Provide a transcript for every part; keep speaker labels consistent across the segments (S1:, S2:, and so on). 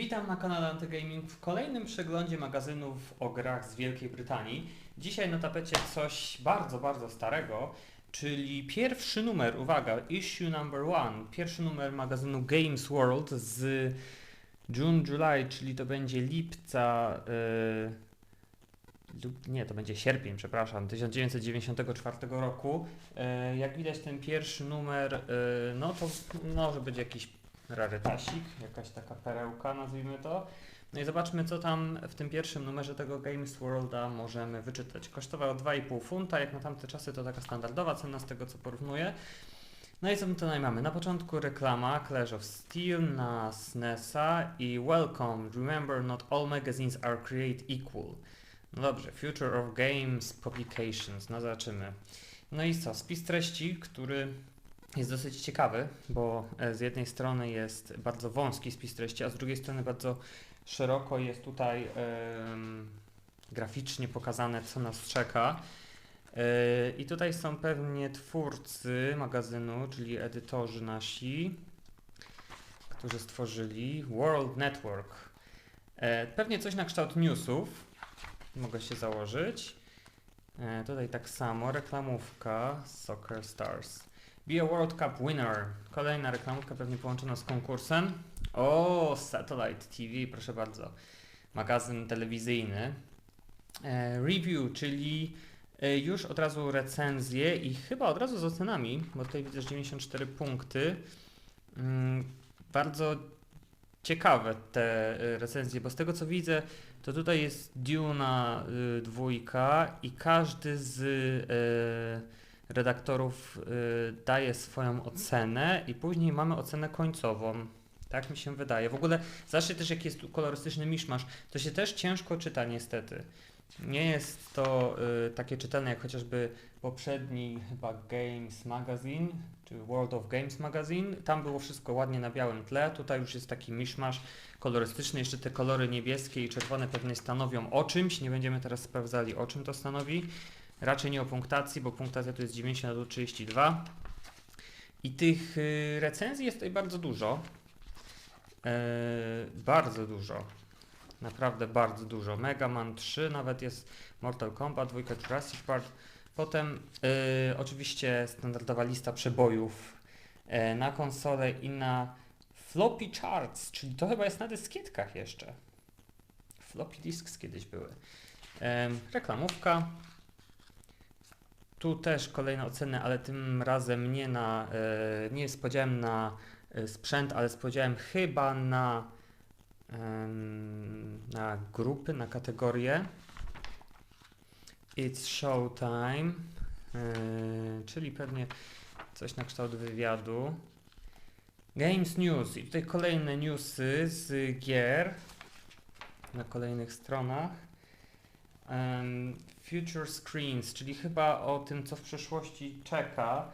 S1: Witam na kanale Antygaming w kolejnym przeglądzie magazynów o grach z Wielkiej Brytanii. Dzisiaj na tapecie coś bardzo, bardzo starego, czyli pierwszy numer, uwaga, issue number one, pierwszy numer magazynu Games World z June, July, czyli to będzie lipca, yy, nie, to będzie sierpień, przepraszam, 1994 roku. Yy, jak widać ten pierwszy numer, yy, no to może być jakiś rarytasik, jakaś taka perełka, nazwijmy to. No i zobaczmy, co tam w tym pierwszym numerze tego Games Worlda możemy wyczytać. Kosztował 2,5 funta, jak na tamte czasy to taka standardowa cena z tego, co porównuję. No i co my tutaj mamy? Na początku reklama Clash of Steel na SNESa i Welcome, remember not all magazines are created equal. No dobrze, Future of Games Publications, no zobaczymy. No i co? Spis treści, który jest dosyć ciekawy, bo e, z jednej strony jest bardzo wąski spis treści, a z drugiej strony bardzo szeroko jest tutaj em, graficznie pokazane, co nas czeka. E, I tutaj są pewnie twórcy magazynu, czyli edytorzy nasi, którzy stworzyli World Network. E, Pewnie coś na kształt newsów, mogę się założyć. Tutaj tak samo, reklamówka Soccer Stars. Be a World Cup winner. Kolejna reklamówka pewnie połączona z konkursem. O, Satellite TV, proszę bardzo. Magazyn telewizyjny. E, review, czyli e, już od razu recenzje i chyba od razu z ocenami, bo tutaj widzę, że 94 punkty. Mm, bardzo ciekawe te e, recenzje, bo z tego co widzę, to tutaj jest Duna dwójka i każdy z redaktorów y, daje swoją ocenę i później mamy ocenę końcową. Tak mi się wydaje. W ogóle zawsze też jak jest kolorystyczny miszmasz, to się też ciężko czyta niestety. Nie jest to y, takie czytelne jak chociażby poprzedni chyba Games Magazine, czy World of Games Magazine. Tam było wszystko ładnie na białym tle, tutaj już jest taki miszmasz kolorystyczny. Jeszcze te kolory niebieskie i czerwone pewnie stanowią o czymś. Nie będziemy teraz sprawdzali o czym to stanowi. Raczej nie o punktacji, bo punktacja to jest 90 do 32. I tych y, recenzji jest tutaj bardzo dużo. E, bardzo dużo. Naprawdę bardzo dużo. Mega Man 3, nawet jest Mortal Kombat, dwójka Jurassic Park. Potem y, oczywiście standardowa lista przebojów e, na konsolę i na floppy charts, czyli to chyba jest na dyskietkach jeszcze. Floppy disks kiedyś były. Em, reklamówka. Tu też kolejne oceny, ale tym razem nie na, e, nie z podziałem na e, sprzęt, ale z podziałem chyba na, na grupy, na kategorie. It's showtime, e, czyli pewnie coś na kształt wywiadu. Games News i tutaj kolejne newsy z gier na kolejnych stronach. Future Screens, czyli chyba o tym, co w przyszłości czeka,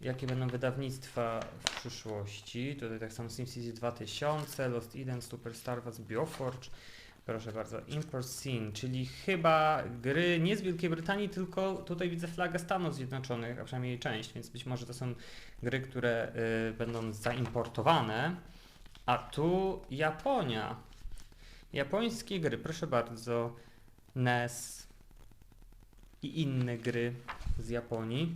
S1: jakie będą wydawnictwa w przyszłości. Tutaj tak samo SimCity 2000, Lost Eden, Super Star Wars, Bioforge. Proszę bardzo, Import Scene, czyli chyba gry nie z Wielkiej Brytanii, tylko tutaj widzę flagę Stanów Zjednoczonych, a przynajmniej jej część, więc być może to są gry, które y, będą zaimportowane. A tu Japonia. Japońskie gry, proszę bardzo. NES i inne gry z Japonii.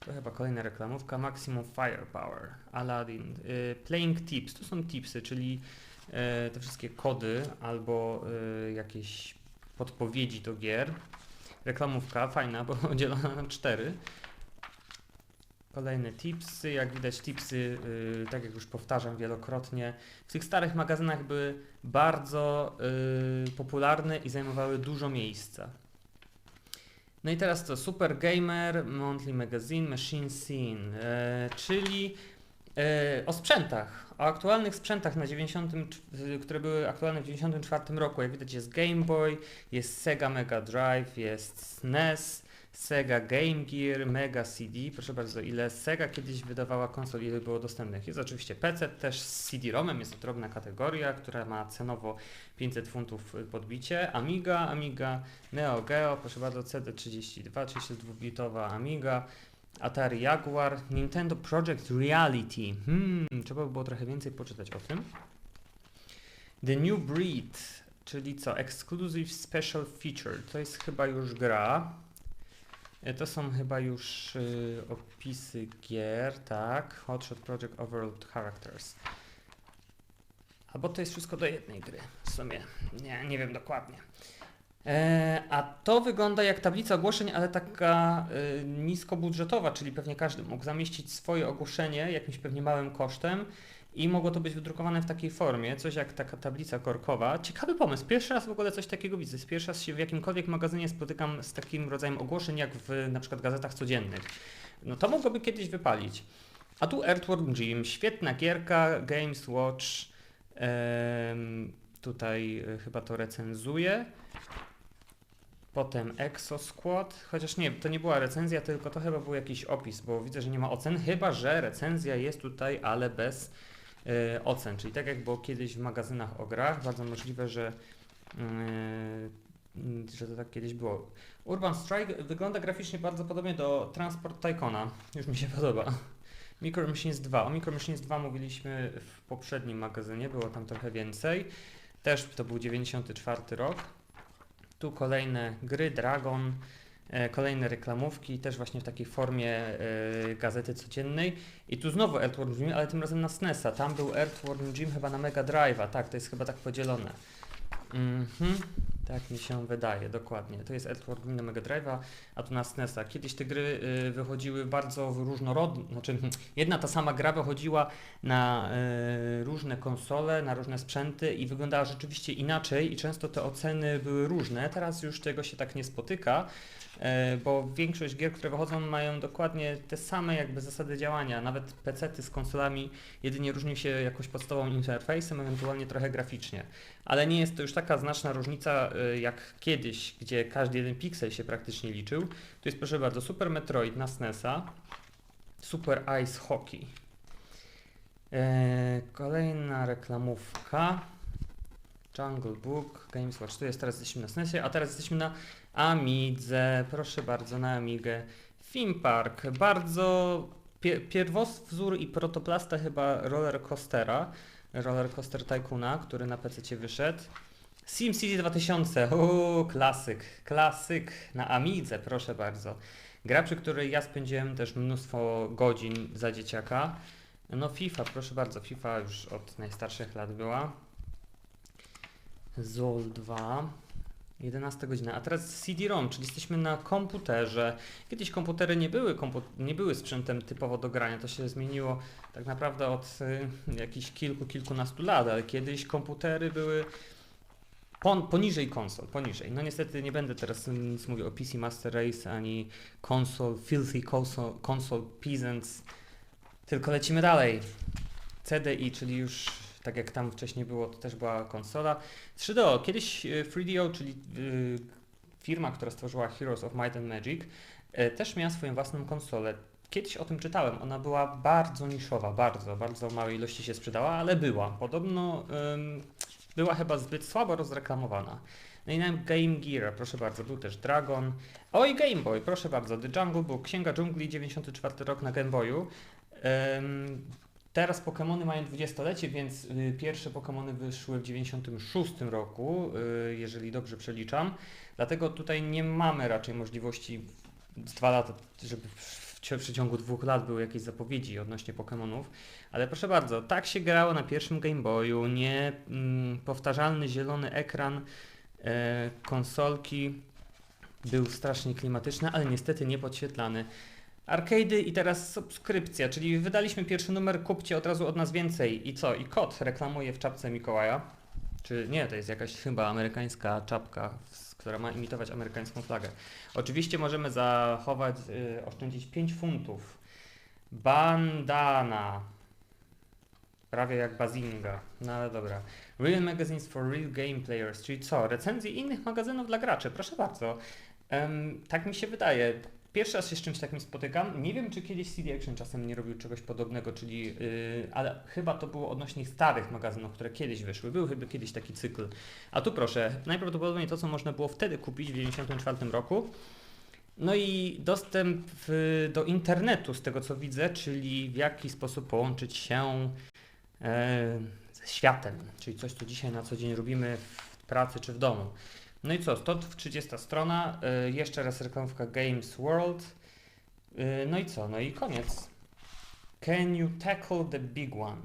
S1: To chyba kolejna reklamówka. Maximum Firepower, Aladdin, y, Playing Tips. To są tipsy, czyli y, te wszystkie kody albo y, jakieś podpowiedzi do gier. Reklamówka, fajna, bo dzielona na cztery. Kolejne tipsy, jak widać tipsy, y, tak jak już powtarzam wielokrotnie, w tych starych magazynach były bardzo y, popularne i zajmowały dużo miejsca. No i teraz to Super Gamer, Monthly Magazine, Machine Scene, e, czyli e, o sprzętach, o aktualnych sprzętach na 90, cz- które były aktualne w 94 roku. Jak widać jest Game Boy, jest Sega Mega Drive, jest SNES, Sega Game Gear, Mega CD. Proszę bardzo, ile Sega kiedyś wydawała konsol, ile było dostępnych. Jest oczywiście PC też z CD-ROMem, jest to drobna kategoria, która ma cenowo 500 funtów podbicie. Amiga, Amiga Neo Geo, proszę bardzo, CD32, 32-bitowa Amiga. Atari Jaguar, Nintendo Project Reality. Hmm, trzeba by było trochę więcej poczytać o tym. The New Breed, czyli co? Exclusive Special Feature. To jest chyba już gra. E, To są chyba już y, opisy gier, tak. Hotshot Project Overworld Characters. Albo to jest wszystko do jednej gry. W sumie. Nie, nie wiem dokładnie. E, a to wygląda jak tablica ogłoszeń, ale taka y, niskobudżetowa, czyli pewnie każdy mógł zamieścić swoje ogłoszenie jakimś pewnie małym kosztem i mogło to być wydrukowane w takiej formie, coś jak taka tablica korkowa. Ciekawy pomysł. Pierwszy raz w ogóle coś takiego widzę. Pierwszy raz się w jakimkolwiek magazynie spotykam z takim rodzajem ogłoszeń, jak w na przykład gazetach codziennych. No to mogłoby kiedyś wypalić. A tu Earthworm Jim, świetna gierka, Games Watch. em, tutaj y, chyba to recenzuje. Potem Exo Squad, chociaż nie, to nie była recenzja, tylko to chyba był jakiś opis, bo widzę, że nie ma ocen, chyba że recenzja jest tutaj, ale bez e, ocen, czyli tak jak było kiedyś w magazynach o grach, bardzo możliwe, że, e, że to tak kiedyś było. Urban Strike wygląda graficznie bardzo podobnie do Transport Tycoona, już mi się podoba. Micro Machines 2. O Micro Machines 2 mówiliśmy w poprzednim magazynie, było tam trochę więcej. Też to był 94 rok. Tu kolejne gry, Dragon, e, kolejne reklamówki, też właśnie w takiej formie e, gazety codziennej. I tu znowu Earthworm Jim, ale tym razem na SNESa. Tam był Earthworm Jim chyba na Mega Drive'a, tak, to jest chyba tak podzielone. Mhm, tak mi się wydaje, dokładnie. To jest Jim na Mega Drive'a, a tu na SNESa. Kiedyś te gry y, wychodziły bardzo różnorodnie, znaczy jedna ta sama gra wychodziła na y, różne konsole, na różne sprzęty i wyglądała rzeczywiście inaczej i często te oceny były różne. Teraz już tego się tak nie spotyka, e, bo większość gier, które wychodzą mają dokładnie te same jakby zasady działania. Nawet PC-ty z konsolami jedynie różnią się jakoś podstawowym interfejsem, ewentualnie trochę graficznie. Ale nie jest to już taka znaczna różnica y, jak kiedyś, gdzie każdy jeden piksel się praktycznie liczył. Tu jest proszę bardzo Super Metroid na SNESa, Super Ice Hockey. E, kolejna reklamówka. Jungle Book, Games Watch. Tu jest teraz jesteśmy na SNESie, a teraz jesteśmy na Amidze. Proszę bardzo, na Amigę. Theme Park. Bardzo pie pierwowzór i protoplasta chyba roller coastera. Roller Coaster Tycoona, który na PC wyszedł. SimCity 2000, uuu, klasyk, klasyk na Amidze, proszę bardzo. Gra, przy której ja spędziłem też mnóstwo godzin za dzieciaka. No FIFA, proszę bardzo, FIFA już od najstarszych lat była. Zol 2. 11 godzina, a teraz CD-ROM, czyli jesteśmy na komputerze. Kiedyś komputery nie były, kompu nie były sprzętem typowo do grania, to się zmieniło tak naprawdę od y, jakichś kilku, kilkunastu lat, ale kiedyś komputery były pon poniżej konsol, poniżej. No niestety nie będę teraz nic mówił o PC Master Race, ani konsol, filthy console, console peasants, tylko lecimy dalej. CDI, czyli już tak jak tam wcześniej było, to też była konsola. 3DO, kiedyś y, 3DO, czyli y, firma, która stworzyła Heroes of Might and Magic, y, też miała swoją własną konsolę. Kiedyś o tym czytałem, ona była bardzo niszowa, bardzo, bardzo małej ilości się sprzedała, ale była. Podobno była chyba zbyt słabo rozreklamowana. No i Game Gear, proszę bardzo, był też Dragon. Oj, Game Boy, proszę bardzo, The Jungle Book, Księga Dżungli, 94 rok na Game Boyu. Teraz Pokémony mają 20-lecie, więc y, pierwsze Pokémony wyszły w 96 roku, y, jeżeli dobrze przeliczam. Dlatego tutaj nie mamy raczej możliwości z dwa lata, żeby w, przeciągu dwóch lat były jakieś zapowiedzi odnośnie Pokémonów. Ale proszę bardzo, tak się grało na pierwszym Game Boyu, nie mm, zielony ekran e, konsolki był strasznie klimatyczny, ale niestety nie podświetlany. Arcade'y i teraz subskrypcja, czyli wydaliśmy pierwszy numer, kupcie od razu od nas więcej. I co? I kot reklamuje w czapce Mikołaja. Czy nie, to jest jakaś chyba amerykańska czapka, która ma imitować amerykańską flagę. Oczywiście możemy zachować, y, oszczędzić 5 funtów. Bandana. Prawie jak Bazinga. No ale dobra. Real Magazines for Real Game Players, czyli co? Recenzje innych magazynów dla graczy. Proszę bardzo. Em, tak mi się wydaje. Pierwszy raz się z czymś takim spotykam. Nie wiem, czy kiedyś CD Action czasem nie robił czegoś podobnego, czyli, yy, ale chyba to było odnośnie starych magazynów, które kiedyś wyszły. Był chyba kiedyś taki cykl. A tu proszę, najprawdopodobniej to, co można było wtedy kupić w 1994 roku. No i dostęp do internetu, z tego co widzę, czyli w jaki sposób połączyć się e, z światem, czyli coś, co dzisiaj na co dzień robimy w pracy czy w domu. No i co, 130 strona, y, jeszcze raz reklamówka Games World. Y, no i co, no i koniec. Can you tackle the big one?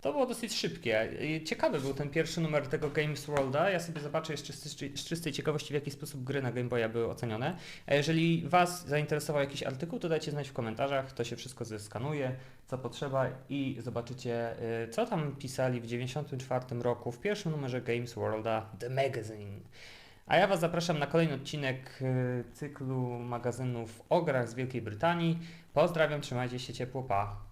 S1: To było dosyć szybkie. Y, Ciekawy był ten pierwszy numer tego Games Worlda. Ja sobie zobaczę jeszcze z, czystej- ciekawości, w jaki sposób gry na Game Boya były ocenione. A jeżeli Was zainteresował jakiś artykuł, to dajcie znać w komentarzach. To się wszystko zeskanuje, co potrzeba i zobaczycie, co tam pisali w 94 roku w pierwszym numerze Games Worlda The Magazine. A ja Was zapraszam na kolejny odcinek y, cyklu magazynów o grach z Wielkiej Brytanii. Pozdrawiam, trzymajcie się ciepło, pa!